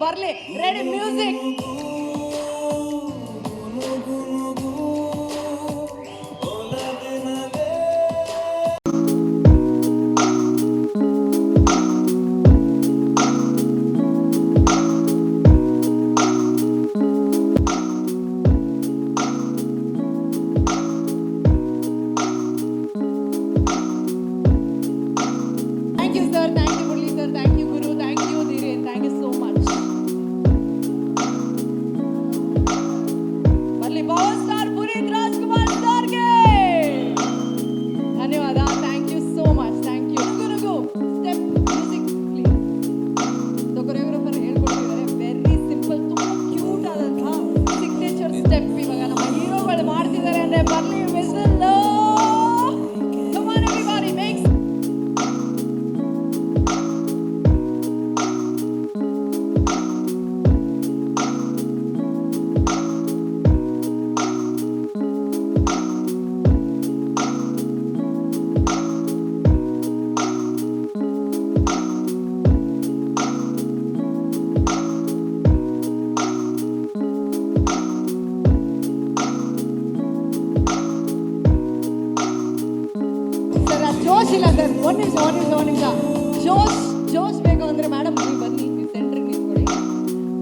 ಬರ್ಲಿ ready music ಇಲ್ಲ sir one ನಿಮಿಷ ಒನ್ ನಿಮಿಷ ಒನ್ ನಿಮಿಷ ಜೋಶ್ ಜೋಶ್ ಬೇಕು ಅಂದ್ರೆ ಮೇಡಮ್ ನೀವು ಬನ್ನಿ ನೀವು ಸೆಂಟ್ರಿಗೆ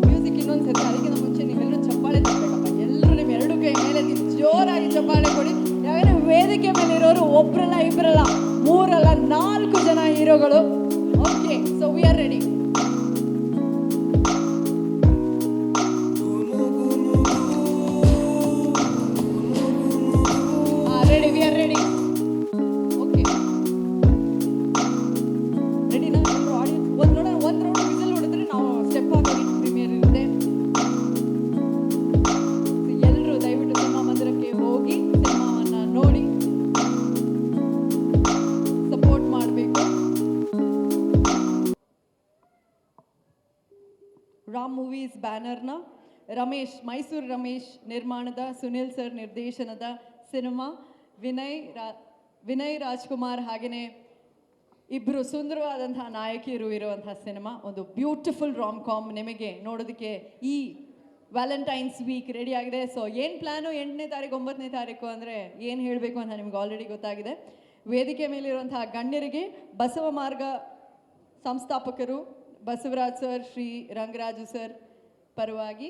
ಮ್ಯೂಸಿಕ್ ಇನ್ನೊಂದು ಸರಿ ಅದಕ್ಕಿಂತ ಮುಂಚೆ ನೀವೆಲ್ಲರೂ ಚಪ್ಪಾಳೆ ತರಬೇಕಪ್ಪ ಎಲ್ಲರೂ ನಿಮ್ಮ ಎರಡು ಕೈ ಮೇಲೆ ನೀವು ಜೋರಾಗಿ ಚಪ್ಪಾಳೆ ಕೊಡಿ. ಯಾಕಂದರೆ ವೇದಿಕೆ ಮೇಲೆ ಇರೋರು ಒಬ್ಬರಲ್ಲ ಇಬ್ಬರಲ್ಲ ಮೂರಲ್ಲ, ನಾಲ್ಕು ಜನ ಹೀರೋಗಳು. Okay so we are ready Ram movies ಬ್ಯಾನರ್ನ Ramesh, Mysuru Ramesh ನಿರ್ಮಾಣದ ಸುನಿಲ್ ಸರ್ ನಿರ್ದೇಶನದ ಸಿನಿಮಾ ವಿನಯ್ ವಿನಯ್ ರಾಜ್ಕುಮಾರ್ ಹಾಗೆಯೇ ಇಬ್ಬರು ಸುಂದರವಾದಂತಹ ನಾಯಕಿಯರು ಇರುವಂತಹ ಸಿನಿಮಾ, ಒಂದು ಬ್ಯೂಟಿಫುಲ್ ರಾಮ್ ಕಾಮ್ ನಿಮಗೆ ನೋಡೋದಕ್ಕೆ ಈ ವ್ಯಾಲೆಂಟೈನ್ಸ್ ವೀಕ್ ರೆಡಿ ಆಗಿದೆ. ಸೊ ಏನು ಪ್ಲ್ಯಾನು ಎಂಟನೇ ತಾರೀಕು, ಒಂಬತ್ತನೇ ತಾರೀಕು ಅಂದರೆ ಏನು ಹೇಳಬೇಕು ಅಂತ ನಿಮ್ಗೆ ಆಲ್ರೆಡಿ ಗೊತ್ತಾಗಿದೆ. ವೇದಿಕೆ ಮೇಲಿರುವಂತಹ ಗಣ್ಯರಿಗೆ ಬಸವ ಮಾರ್ಗ ಸಂಸ್ಥಾಪಕರು ಬಸವರಾಜ್ ಸರ್, ಶ್ರೀ ರಂಗರಾಜು ಸರ್ ಪರವಾಗಿ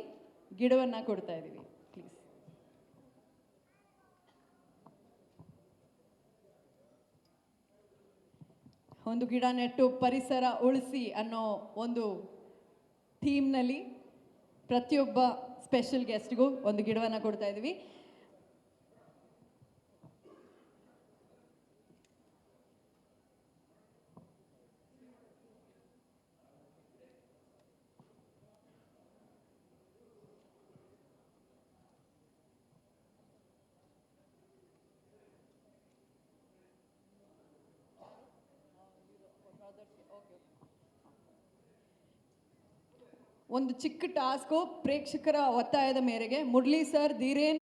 ಗಿಡವನ್ನು ಕೊಡ್ತಾ ಇದ್ದೀವಿ ಪ್ಲೀಸ್ ಒಂದು ಗಿಡ ನೆಟ್ಟು ಪರಿಸರ ಉಳಿಸಿ ಅನ್ನೋ ಒಂದು ಥೀಮ್ನಲ್ಲಿ ಪ್ರತಿಯೊಬ್ಬ ಸ್ಪೆಷಲ್ ಗೆಸ್ಟ್ಗೂ ಒಂದು ಗಿಡವನ್ನು ಕೊಡ್ತಾ ಇದ್ದೀವಿ ಒಂದು ಚಿಕ್ಕ ಟಾಸ್ಕು ಪ್ರೇಕ್ಷಕರ ಒತ್ತಾಯದ ಮೇರೆಗೆ ಮುರಳಿ ಸರ್ ಧೀರೇನ್